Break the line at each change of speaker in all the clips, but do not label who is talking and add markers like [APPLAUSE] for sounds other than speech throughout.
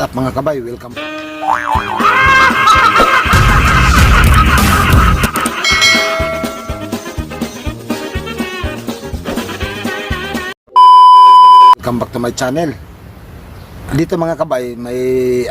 What's up mga kabay? Welcome. Welcome back to my channel. Dito mga kabay, may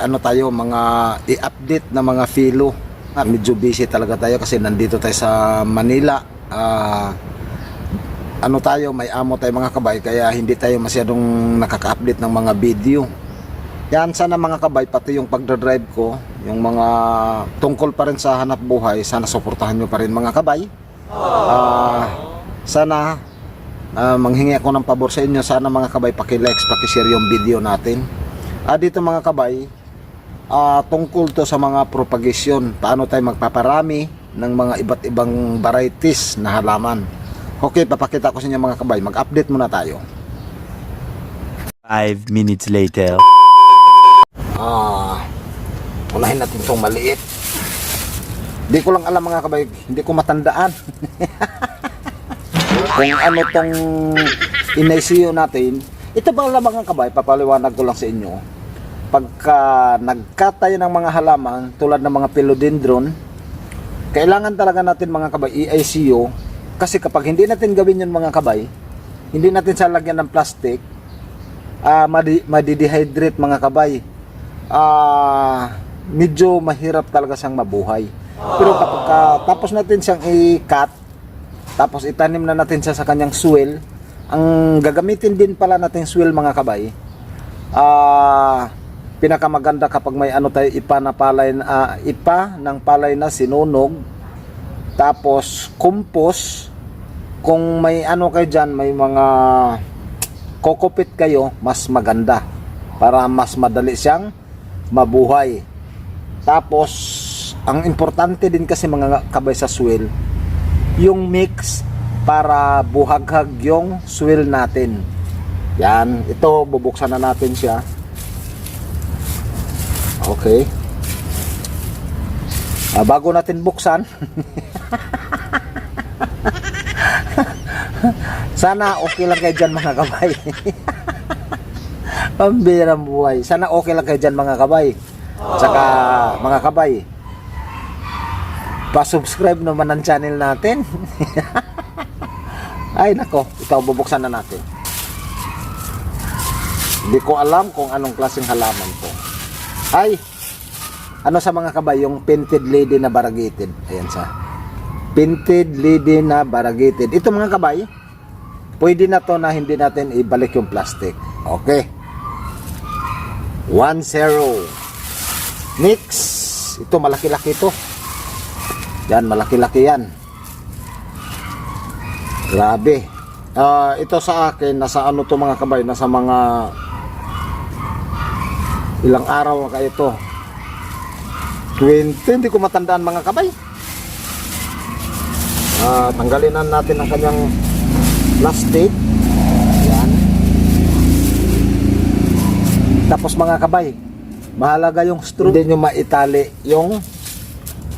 ano tayo, mga i-update na mga filo. Ah, medyo busy talaga tayo kasi nandito tayo sa Manila. Ah, ano tayo, may amo tayo mga kabay kaya hindi tayo masyadong nakaka-update ng mga video. Yan sana mga kabay, pati yung pagdadrive ko, yung mga tungkol pa rin sa hanap buhay, sana suportahan nyo pa rin mga kabay. Ah, sana ah, manghingi ako ng pabor sa inyo, sana mga kabay paki-likes, paki-share yung video natin. Ah, dito mga kabay, ah, tungkol to sa mga propagation, paano tayo magpaparami ng mga iba't ibang varieties na halaman. Okay, papakita ko sa inyo mga kabay, mag-update muna tayo.
Five minutes later.
Ah, unahin natin itong maliit. Hindi ko lang alam mga kabay, hindi ko matandaan. [LAUGHS] Kung ano tong inaisiyo natin, ito ba lang mga kabay, papaliwanag ko lang sa inyo. Pagka nagkatay ng mga halaman tulad ng mga philodendron, kailangan talaga natin mga kabay i-ICU kasi kapag hindi natin gawin yun mga kabay, hindi natin salagyan ng plastic, ah madi- madidehydrate mga kabay. Ah, medyo mahirap talaga siyang mabuhay. Pero kapag ka- tapos natin siyang i-cut, tapos itanim na natin siya sa kanyang swell, ang gagamitin din pala natin swell mga kabay, ah, pinakamaganda kapag may ano tayo ipa na palay ah, ipa ng palay na sinunog, tapos compost, kung may ano kayo dyan, may mga kokopit kayo, mas maganda. Para mas madali siyang mabuhay. Tapos, ang importante din kasi mga kabay sa swell, yung mix para buhaghag yung swell natin. Yan, ito bubuksan na natin siya. Okay. Ah, bago natin buksan, [LAUGHS] Sana okay lang kayo dyan mga kabay. [LAUGHS] Pambirang buhay. Sana okay lang kayo dyan mga kabay. Tsaka mga kabay, pa-subscribe naman ng channel natin. [LAUGHS] Ay nako, ito bubuksan na natin. Hindi ko alam kung anong klaseng halaman to. Ay, ano sa mga kabay, yung painted lady na variegated. Ayan siya. Painted lady na variegated. Ito mga kabay, pwede na to na hindi natin ibalik yung plastic. Okay. 1-0. Next. Ito, malaki-laki to. Yan, malaki-laki yan. Grabe. Ah, ito sa akin, nasa ano to mga kabay, nasa mga ilang araw na kayo to. 20, hindi ko matandaan mga kabay. Ah, tanggalin na natin ang kanyang plastic. Yan. Tapos mga kabay, mahalaga yung straw. Hindi nyo maitali yung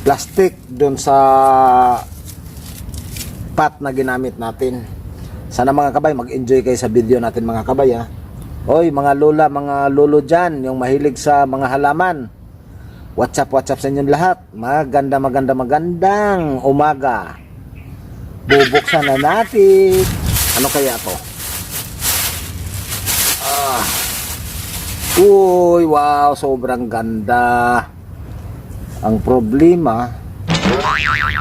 plastic doon sa pot na ginamit natin. Sana mga kabay, mag-enjoy kayo sa video natin mga kabay ha. Oy, mga lola, mga lolo dyan, yung mahilig sa mga halaman. What's up, what's up sa inyong lahat? Maganda, maganda, magandang umaga. Bubuksan na natin. Ano kaya to? Uy, wow, sobrang ganda. Ang problema,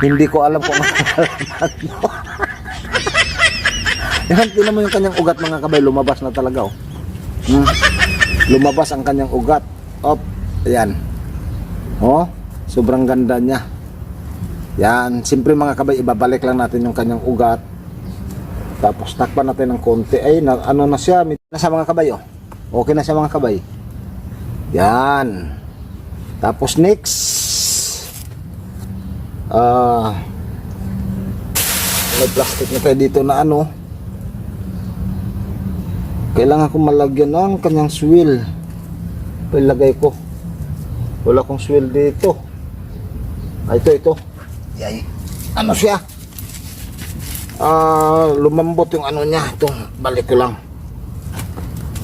hindi ko alam kung halaman mo. [LAUGHS] Yan, tinan mo yung kanyang ugat mga kabay, lumabas na talaga oh. Hmm. Lumabas ang kanyang ugat. Op, ayan. Oh, sobrang ganda niya. Yan, siyempre mga kabay, ibabalik lang natin yung kanyang ugat. Tapos takpan natin ng konti. Ay, na, ano na siya, nasa mga kabay oh. Okay na siya mga kabay. Yan. Tapos next. Ah, may plastic na tayo dito na ano. Kailangan ko malagyan ng kanyang swill. Ilagay ko. Wala kong swill dito. Ah, ito, ito. Yay. Ano siya? Ah, lumambot yung ano niya. Itong balik ko lang.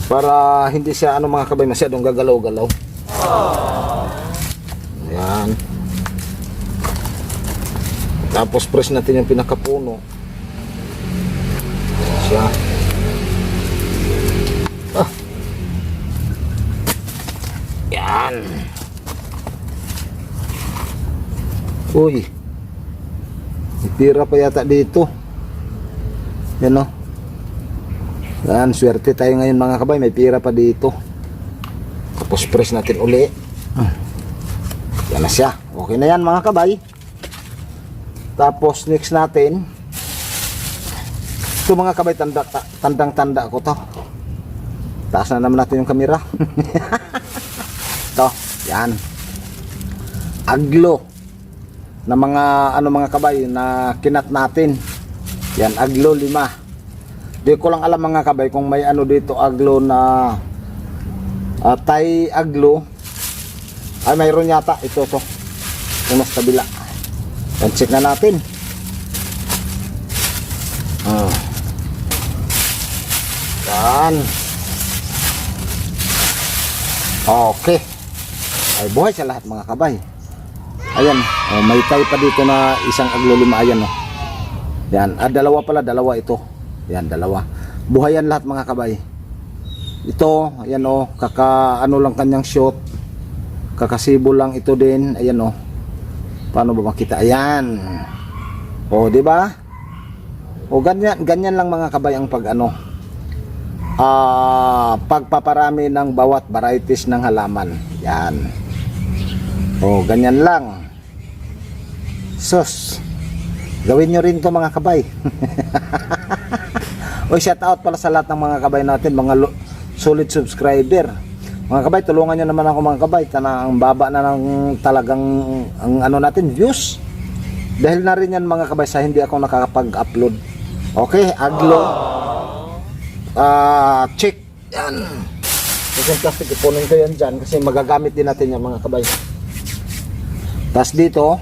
Para hindi siya ano mga kabay masyadong gagalaw-galaw. Yan. Tapos press natin yung pinakapuno. Yan siya. Ah. Yan. Uy. Pira pa yata dito. Yan o. Yan, swerte tayo ngayon mga kabay. May pira pa dito. Tapos press natin uli. Ah. Yan na siya. Okay na yan mga kabay. Tapos next natin. Ito mga kabay tanda, ta- tandang tanda ko to. Taas na naman natin yung kamera. [LAUGHS] to, yan. Aglo na mga ano mga kabay na kinat natin. Yan, aglo lima. Di ko lang alam mga kabay kung may ano dito aglo na uh, Thai aglo. Ay mayroon yata ito to. Yung mas kabila. Yan, check na natin. Ah. Yan. Okay. Ay buhay sa lahat mga kabay. Ayan, oh, may tay pa dito na isang aglulima ayan oh. Yan, ah, dalawa pala, dalawa ito. Yan, dalawa. Buhayan lahat mga kabay. Ito, ayan oh, kaka ano lang kanyang shot. Kakasibo lang ito din, ayan oh. Paano ba makita? Ayan. Oh, di ba? O ganyan, ganyan lang mga kabay ang pag ano. Ah, pagpaparami ng bawat varieties ng halaman. Yan. O, ganyan lang. Sus. Gawin nyo rin to mga kabay. [LAUGHS] o, shout out pala sa lahat ng mga kabay natin, mga solid subscriber. Mga kabay, tulungan nyo naman ako mga kabay. Tana, ang baba na ng talagang ang ano natin, views. Dahil na rin yan mga kabay sa hindi ako nakakapag-upload. Okay, aglo. Ah, check. Yan. Kasi yung plastic, ipunin ko yan dyan kasi magagamit din natin yan mga kabay. Tapos dito,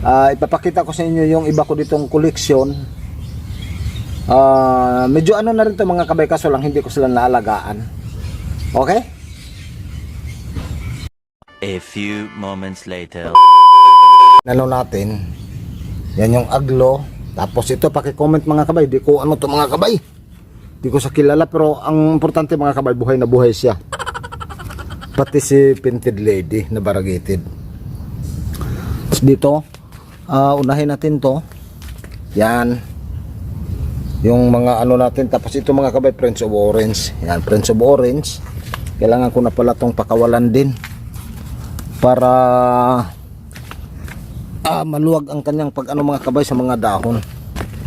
ah, ipapakita ko sa inyo yung iba ko ditong koleksyon. Ah, medyo ano na rin to mga kabay kaso lang hindi ko sila naalagaan. Okay?
A few moments later.
Ano natin? Yan yung aglo. Tapos ito paki-comment mga kabay. Di ko ano to mga kabay. Di ko sa kilala pero ang importante mga kabay buhay na buhay siya. Pati si painted lady na. Tapos dito, ah, unahin natin to. Yan. Yung mga ano natin. Tapos ito mga kabay, Prince of Orange. Yan, Prince of Orange. Kailangan ko na pala tong pakawalan din. Para ah, maluwag ang kanyang pag ano mga kabay sa mga dahon.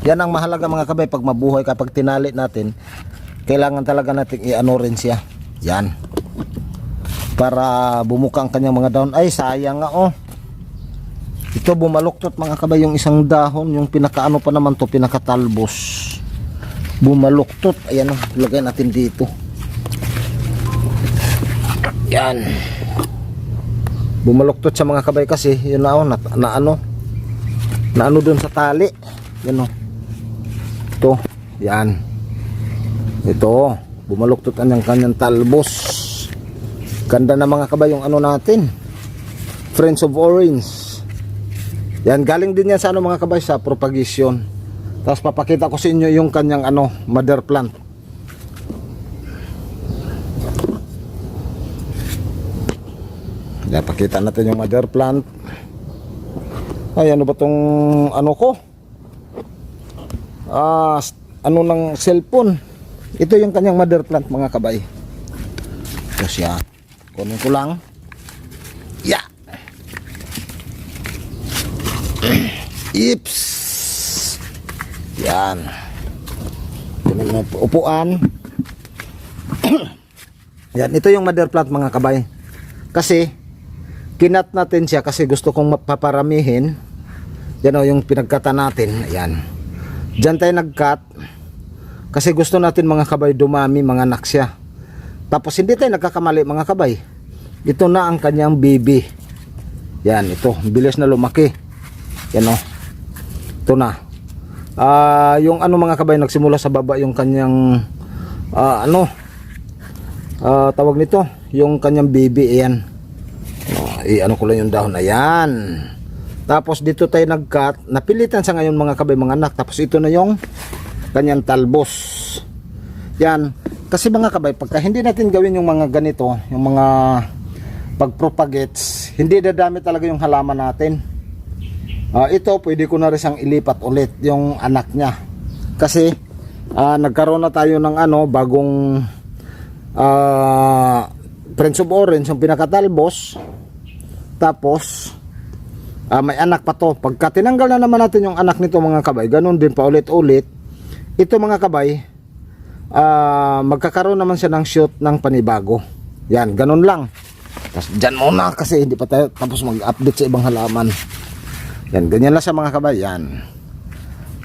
Yan ang mahalaga mga kabay pag mabuhay kapag tinali natin. Kailangan talaga natin i-ano rin siya. Yan. Para bumuka ang kanyang mga dahon. Ay sayang nga oh. Ito bumaluktot mga kabay yung isang dahon. Yung pinakaano pa naman to pinakatalbos. Bumaluktot. Ayan oh. Lagay natin dito. Yan. Bumaluktot sa mga kabay kasi yun na, oh, na, na ano na ano dun sa tali. Yan o. Ito yan. Ito bumaluktot ang yung kanyang talbos. Ganda na mga kabay yung ano natin. Friends of orange yan galing din yan sa ano mga kabay sa propagation tapos papakita ko sa inyo yung kanyang ano mother plant Yan, pakita natin yung mother plant. Ay, ano ba tong ano ko? Ah, ano ng cellphone. Ito yung kanyang mother plant mga kabay. Ito siya. Kunin ko lang. Ya. Ips. [CLEARS THROAT] Yan. Upuan. [CLEARS THROAT] Yan, ito yung mother plant mga kabay. Kasi kinat natin siya kasi gusto kong mapaparamihin. Yan o yung pinagkata natin. Ayan dyan tayo nagkat kasi gusto natin mga kabay dumami mga anak siya. Tapos hindi tayo nagkakamali mga kabay. Ito na ang kanyang baby. Yan ito. Bilis na lumaki. Yan o. Ito na Ah, yung ano mga kabay nagsimula sa baba yung kanyang ah, ano ah, tawag nito, yung kanyang baby, ayan. Oh, i-ano ko lang yung dahon, ayan. Tapos dito tayo nag-cut, napilitan sa ngayon mga kabay, mga anak. Tapos ito na yung kanyang talbos. Yan. Kasi mga kabay, pagka hindi natin gawin yung mga ganito, yung mga pagpropagates, hindi dadami talaga yung halaman natin. Ah, ito, pwede ko na rin siyang ilipat ulit yung anak niya. Kasi, ah, nagkaroon na tayo ng ano, bagong ah, Prince of Orange, yung pinakatalbos. Tapos, ah, may anak pa to. Pagka tinanggal na naman natin yung anak nito mga kabay, ganun din pa ulit-ulit. Ito mga kabay, ah, magkakaroon naman siya ng shoot ng panibago. Yan, ganun lang. Tapos dyan muna kasi hindi pa tayo tapos mag-update sa ibang halaman. Yan, ganyan lang sa mga kabay. Yan.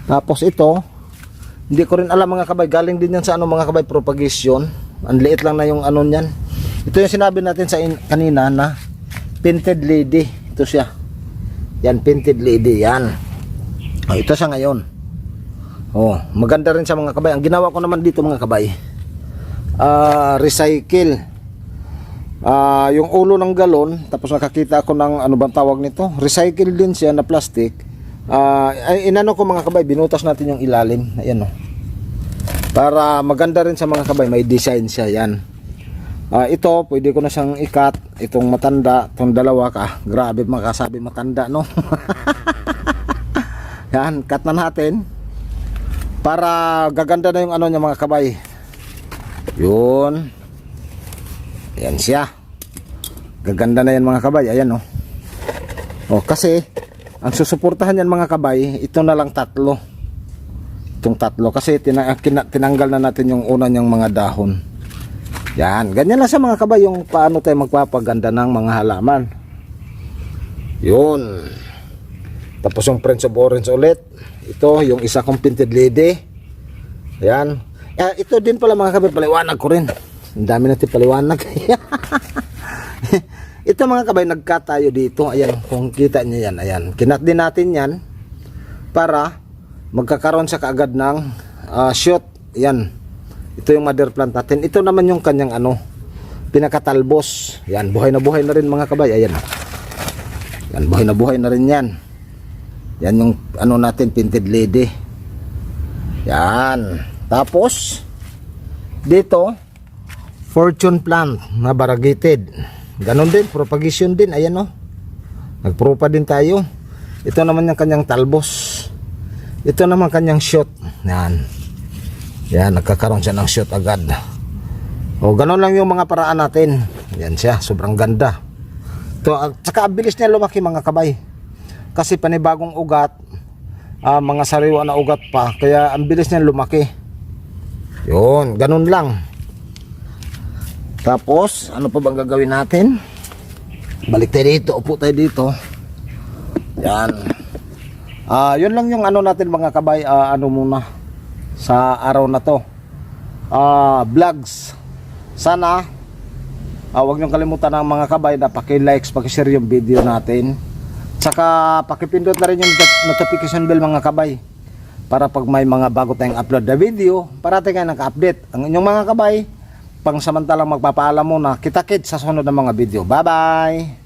Tapos ito, hindi ko rin alam mga kabay, galing din yan sa ano mga kabay propagation. Ang liit lang na yung ano niyan. Ito yung sinabi natin sa in- kanina na painted lady. Ito siya. Yan, painted lady. Yan. Oh, ito siya ngayon. Oh, maganda rin sa mga kabay. Ang ginawa ko naman dito mga kabay, ah recycle. Ah, yung ulo ng galon, tapos nakakita ako ng ano bang tawag nito? Recycle din siya na plastic. Ay, inano ko mga kabay, binutas natin yung ilalim. Ayan oh. Para maganda rin sa mga kabay, may design siya yan. Ah, ito, pwede ko na siyang ikat. Itong matanda, itong dalawa ka. Grabe makasabi matanda, no? [LAUGHS] yan, cut na natin. Para gaganda na yung ano niya mga kabay. Yun. Ayan siya. Gaganda na yan mga kabay. Ayan oh. Oh, kasi ang susuportahan yan mga kabay, ito na lang tatlo. Itong tatlo kasi tina- kina- tinanggal na natin yung una niyang mga dahon. Yan, ganyan lang sa mga kabay yung paano tayo magpapaganda ng mga halaman. Yun. Tapos yung Prince of Orange ulit. Ito, yung isa kong painted lady. Ayan. Eh, ito din pala mga kabay, paliwanag ko rin. Ang dami natin paliwanag. [LAUGHS] ito mga kabay, nagka tayo dito. Ayan, kung kita niyo yan. Ayan, kinat din natin yan para magkakaroon sa kaagad ng ah, shoot. Ayan. Ito yung mother plant natin. Ito naman yung kanyang ano, pinakatalbos. Yan, buhay na buhay na rin mga kabay. Ayan. Yan, buhay na buhay na rin yan. Yan yung ano natin, painted lady. Yan. Tapos, dito, fortune plant na variegated. Ganon din, propagation din. Ayan o. Nagpropa din tayo. Ito naman yung kanyang talbos. Ito naman kanyang shoot. Yan. Yan, nagkakaroon siya ng shoot agad. O, ganon lang yung mga paraan natin. Yan siya, sobrang ganda. Ito, at saka ang bilis niya lumaki mga kabay. Kasi panibagong ugat, ah, mga sariwa na ugat pa, kaya ang bilis niya lumaki. Yun, ganun lang. Tapos, ano pa bang gagawin natin? Balik tayo dito, upo tayo dito. Yan. Ah, yun lang yung ano natin mga kabay, ah, ano muna sa araw na to. Ah, vlogs. Sana ah, wag niyo kalimutan ng mga kabay na paki-likes, paki-share yung video natin. Tsaka pakipindot na rin yung not- notification bell mga kabay para pag may mga bago tayong upload na video, parati kayo naka-update. Ang inyong mga kabay, pang samantalang magpapaalam muna, kita-kit sa sunod ng mga video. Bye-bye!